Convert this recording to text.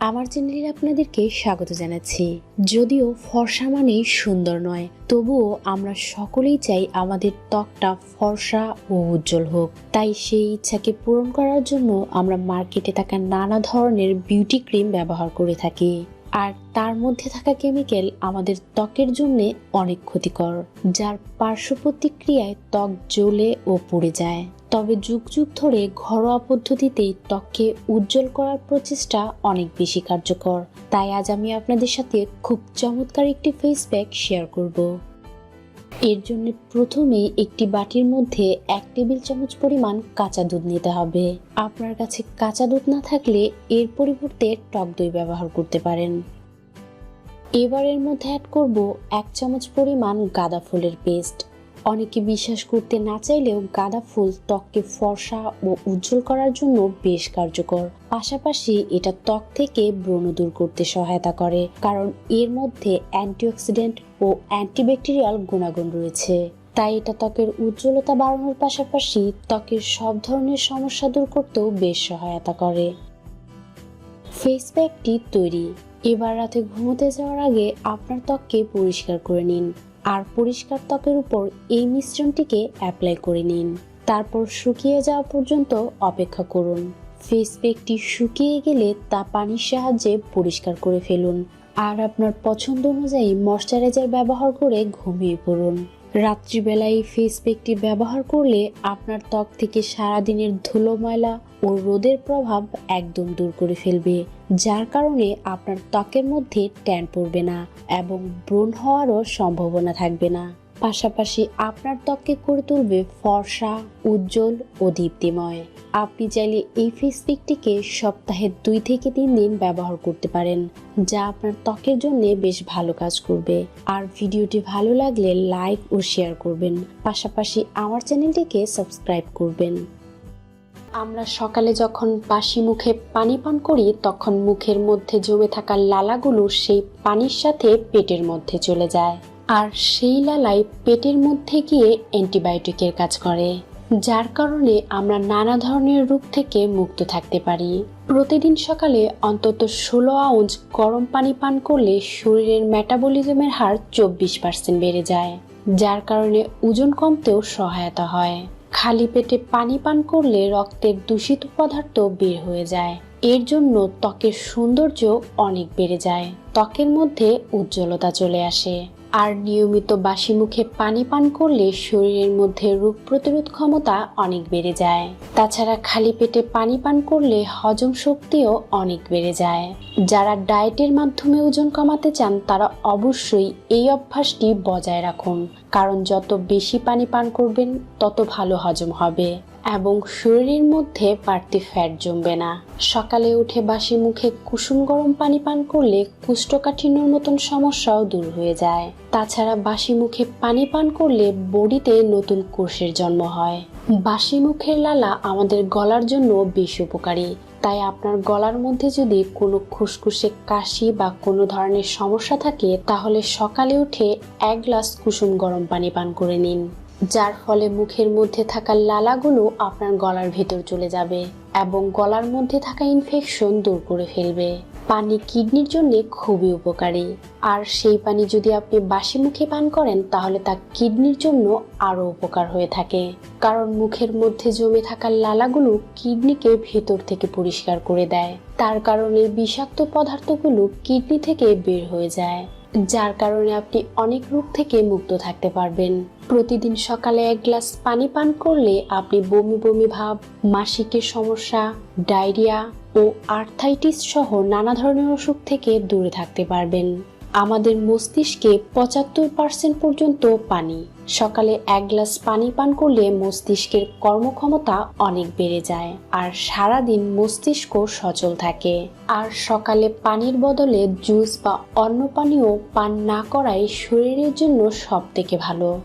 আমার চ্যানেলে আপনাদেরকে স্বাগত জানাচ্ছি। যদিও ফর্সা মানেই সুন্দর নয়, তবুও আমরা সকলেই চাই আমাদের ত্বকটা ফর্সা ও উজ্জ্বল হোক। তাই সেই ইচ্ছাকে পূরণ করার জন্য আমরা মার্কেটে থাকা নানা ধরনের বিউটি ক্রিম ব্যবহার করে থাকি। আর তার মধ্যে থাকা কেমিক্যাল আমাদের ত্বকের জন্য অনেক ক্ষতিকর, যার পার্শ্ব প্রতিক্রিয়ায় ত্বক জ্বলে ও পড়ে যায়। তবে যুগ যুগ ধরে ঘরোয়া পদ্ধতিতেই ত্বককে উজ্জ্বল করার প্রচেষ্টা অনেক বেশি কার্যকর। তাই আজ আমি আপনাদের সাথে খুব চমৎকার একটি ফেস প্যাক শেয়ার করব। এর জন্য প্রথমে একটি বাটির মধ্যে এক টেবিল চামচ পরিমাণ কাঁচা দুধ নিতে হবে। আপনার কাছে কাঁচা দুধ না থাকলে এর পরিবর্তে টক দই ব্যবহার করতে পারেন। এবার এর মধ্যে অ্যাড করব এক চামচ পরিমাণ গাঁদা ফুলের পেস্ট অনেকে বিশ্বাস করতে না চাইলেও গাঁদা ফুল ত্বককে ফর্সা ও উজ্জ্বল করার জন্য বেশ কার্যকর। পাশাপাশি এটা ত্বক থেকে ব্রণ দূর করতে সহায়তা করে, কারণ এর মধ্যে অ্যান্টিঅক্সিডেন্ট ও অ্যান্টিব্যাকটেরিয়াল গুণাগুণ রয়েছে। তাই এটা ত্বকের উজ্জ্বলতা বাড়ানোর পাশাপাশি ত্বকের সব ধরনের সমস্যা দূর করতেও বেশ সহায়তা করে। ফেস প্যাকটি তৈরি। এবার রাতে ঘুমোতে যাওয়ার আগে আপনার ত্বককে পরিষ্কার করে নিন। আর পরিষ্কার ত্বকের উপর এই মিশ্রণটিকে অ্যাপ্লাই করে নিন। তারপর শুকিয়ে যাওয়া পর্যন্ত অপেক্ষা করুন। ফেস প্যাকটি শুকিয়ে গেলে তা পানির সাহায্যে পরিষ্কার করে ফেলুন। আর আপনার পছন্দ অনুযায়ী ময়শ্চারাইজার ব্যবহার করে ঘুমিয়ে পড়ুন। রাত্রিবেলায় ফেস প্যাকটি ব্যবহার করলে আপনার ত্বক থেকে সারাদিনের ধুলো, ময়লা ও রোদের প্রভাব একদম দূর করে ফেলবে, যার কারণে আপনার ত্বকের মধ্যে ট্যান পড়বে না এবং ব্রণ হওয়ারও সম্ভাবনা থাকবে না। পাশাপাশি আপনার ত্বককে করে তুলবে ফর্সা, উজ্জ্বল ও দীপ্তিময়। আপনি চাইলে এই ফেস প্যাকটিকে সপ্তাহে দুই থেকে তিন দিন ব্যবহার করতে পারেন, যা আপনার ত্বকের জন্য বেশ ভালো কাজ করবে। আর ভিডিওটি ভালো লাগলে লাইক ও শেয়ার করবেন। পাশাপাশি আমার চ্যানেলটিকে সাবস্ক্রাইব করবেন। আমরা সকালে যখন বাসি মুখে পানি পান করি, তখন মুখের মধ্যে জমে থাকা লালাগুলো সেই পানির সাথে পেটের মধ্যে চলে যায়। আর সেই লালাই পেটের মধ্যে গিয়ে অ্যান্টিবায়োটিকের কাজ করে, যার কারণে আমরা নানা ধরনের রোগ থেকে মুক্ত থাকতে পারি। প্রতিদিন সকালে অন্তত ষোলো আউন্স গরম পানি পান করলে শরীরের মেটাবলিজমের হার চব্বিশ পার্সেন্ট বেড়ে যায়, যার কারণে ওজন কমতেও সহায়তা হয়। খালি পেটে পানি পান করলে রক্তের দূষিত পদার্থ বের হয়ে যায়। এর জন্য ত্বকের সৌন্দর্য অনেক বেড়ে যায়। ত্বকের মধ্যে উজ্জ্বলতা চলে আসে। আর নিয়মিত বাসি মুখে পানি পান করলে শরীরের মধ্যে রোগ প্রতিরোধ ক্ষমতা অনেক বেড়ে যায়। তাছাড়া খালি পেটে পানি পান করলে হজম শক্তিও অনেক বেড়ে যায়। যারা ডায়েটের মাধ্যমে ওজন কমাতে চান, তারা অবশ্যই এই অভ্যাসটি বজায় রাখুন। কারণ যত বেশি পানি পান করবেন, তত ভালো হজম হবে। এবং শরীরের মধ্যে বাড়তি ফ্যাট জমবে না। সকালে উঠে বাসি মুখে কুসুম গরম পানি পান করলে কুষ্ঠকাঠিন্যর মতন সমস্যাও দূর হয়ে যায়। তাছাড়া বাসি মুখে পানি পান করলে বডিতে নতুন কোষের জন্ম হয়। বাসি মুখের লালা আমাদের গলার জন্য বেশ উপকারী। তাই আপনার গলার মধ্যে যদি কোনো খুসখুসে কাশি বা কোনো ধরনের সমস্যা থাকে, তাহলে সকালে উঠে এক গ্লাস কুসুম গরম পানি পান করে নিন। যার ফলে মুখের মধ্যে থাকা লালাগুলো আপনার গলার ভেতর চলে যাবে এবং গলার মধ্যে থাকা ইনফেকশন দূর করে ফেলবে। পানি কিডনির জন্য খুবই উপকারী। আর সেই পানি যদি আপনি বাসি মুখে পান করেন, তাহলে তা কিডনির জন্য আরও উপকার হয়ে থাকে। কারণ মুখের মধ্যে জমে থাকা লালাগুলো কিডনিকে ভেতর থেকে পরিষ্কার করে দেয়। তার কারণে বিষাক্ত পদার্থগুলো কিডনি থেকে বের হয়ে যায়। যার কারণে আপনি অনেক রোগ থেকে মুক্ত থাকতে পারবেন। প্রতিদিন সকালে এক গ্লাস পানি পান করলে আপনি বমি বমি ভাব, মাসিকের সমস্যা, ডায়রিয়া ও আর্থাইটিস সহ নানা ধরনের অসুখ থেকে দূরে থাকতে পারবেন। আমাদের মস্তিষ্কে পঁচাত্তর পার্সেন্ট পর্যন্ত পানি। সকালে এক গ্লাস পানি পান করলে মস্তিষ্কের কর্মক্ষমতা অনেক বেড়ে যায় আর সারাদিন মস্তিষ্ক সচল থাকে। আর সকালে পানির বদলে জুস বা অন্য পানীয় পান না করাই শরীরের জন্য সব থেকে ভালো।